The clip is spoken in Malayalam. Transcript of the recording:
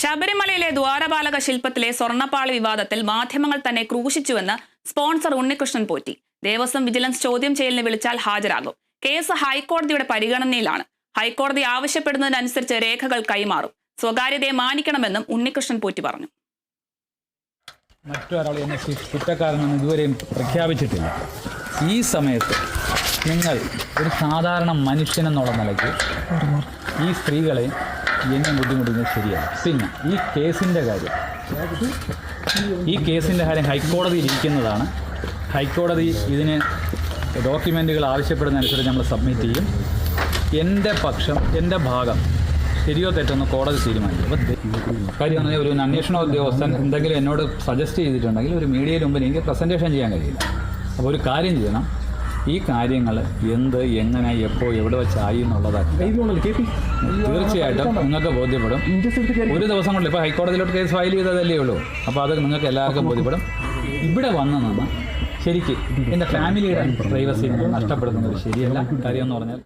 ശബരിമലയിലെ ദ്വാരപാലക ശില്പത്തിലെ സ്വർണപ്പാളി വിവാദത്തിൽ മാധ്യമങ്ങൾ തന്നെ ക്രൂശിച്ചുവെന്ന് സ്പോൺസർ ഉണ്ണികൃഷ്ണൻ പോറ്റി. ദേവസ്വം വിജിലൻസ് ചോദ്യം ചെയ്യലിന് വിളിച്ചാൽ ഹാജരാകും. കേസ് ഹൈക്കോടതിയുടെ പരിഗണനയിലാണ്. ഹൈക്കോടതി ആവശ്യപ്പെടുന്നതിനനുസരിച്ച് രേഖകൾ കൈമാറും. സ്വകാര്യതയെ മാനിക്കണമെന്നും ഉണ്ണികൃഷ്ണൻ പോറ്റി പറഞ്ഞു. മറ്റൊരാൾ എന്നെ കുറ്റക്കാരനെന്ന് ഇതുവരെയും പ്രഖ്യാപിച്ചിട്ടില്ല. ഈ സമയത്ത് നിങ്ങൾ ഒരു സാധാരണ മനുഷ്യനെന്നുള്ള നിലയ്ക്ക് ഈ സ്ത്രീകളെ എന്നെ ബുദ്ധിമുട്ടുന്നത് ശരിയാണ്. പിന്നെ ഈ കേസിന്റെ കാര്യം. ഈ കേസിന്റെ കാര്യം ഹൈക്കോടതിയിൽ ഇരിക്കുന്നതാണ്. ഹൈക്കോടതി ഇതിന് ഡോക്യുമെന്റുകൾ ആവശ്യപ്പെടുന്നതനുസരിച്ച് നമ്മൾ സബ്മിറ്റ് ചെയ്യും. എന്റെ പക്ഷം എന്റെ ഭാഗം ശരിയോ തെറ്റെന്ന് കോടതി തീരുമാനിക്കും. അപ്പോൾ കാര്യം പറഞ്ഞാൽ ഒരു അന്വേഷണ ഉദ്യോഗസ്ഥൻ എന്തെങ്കിലും എന്നോട് സജസ്റ്റ് ചെയ്തിട്ടുണ്ടെങ്കിൽ ഒരു മീഡിയയിൽ മുമ്പിൽ എനിക്ക് പ്രസന്റേഷൻ ചെയ്യാൻ കഴിയില്ല. അപ്പോൾ ഒരു കാര്യം ചെയ്യണം. ഈ കാര്യങ്ങൾ എന്ത് എങ്ങനെ എപ്പോൾ എവിടെ വെച്ചായി എന്നുള്ളതാണ്. തീർച്ചയായിട്ടും നിങ്ങൾക്ക് ബോധ്യപ്പെടും. ഒരു ദിവസം കൊണ്ട് ഇപ്പോൾ ഹൈക്കോടതിയിലോട്ട് കേസ് ഫയൽ ചെയ്തതല്ലേ ഉള്ളൂ. അപ്പോൾ അത് നിങ്ങൾക്ക് എല്ലാവർക്കും ബോധ്യപ്പെടും. ഇവിടെ വന്ന് നിന്ന് ശരിക്കും എന്റെ ഫാമിലിയുടെ പ്രൈവസി നഷ്ടപ്പെടുന്നത് ശരിയല്ല. കാര്യം എന്ന് പറഞ്ഞാൽ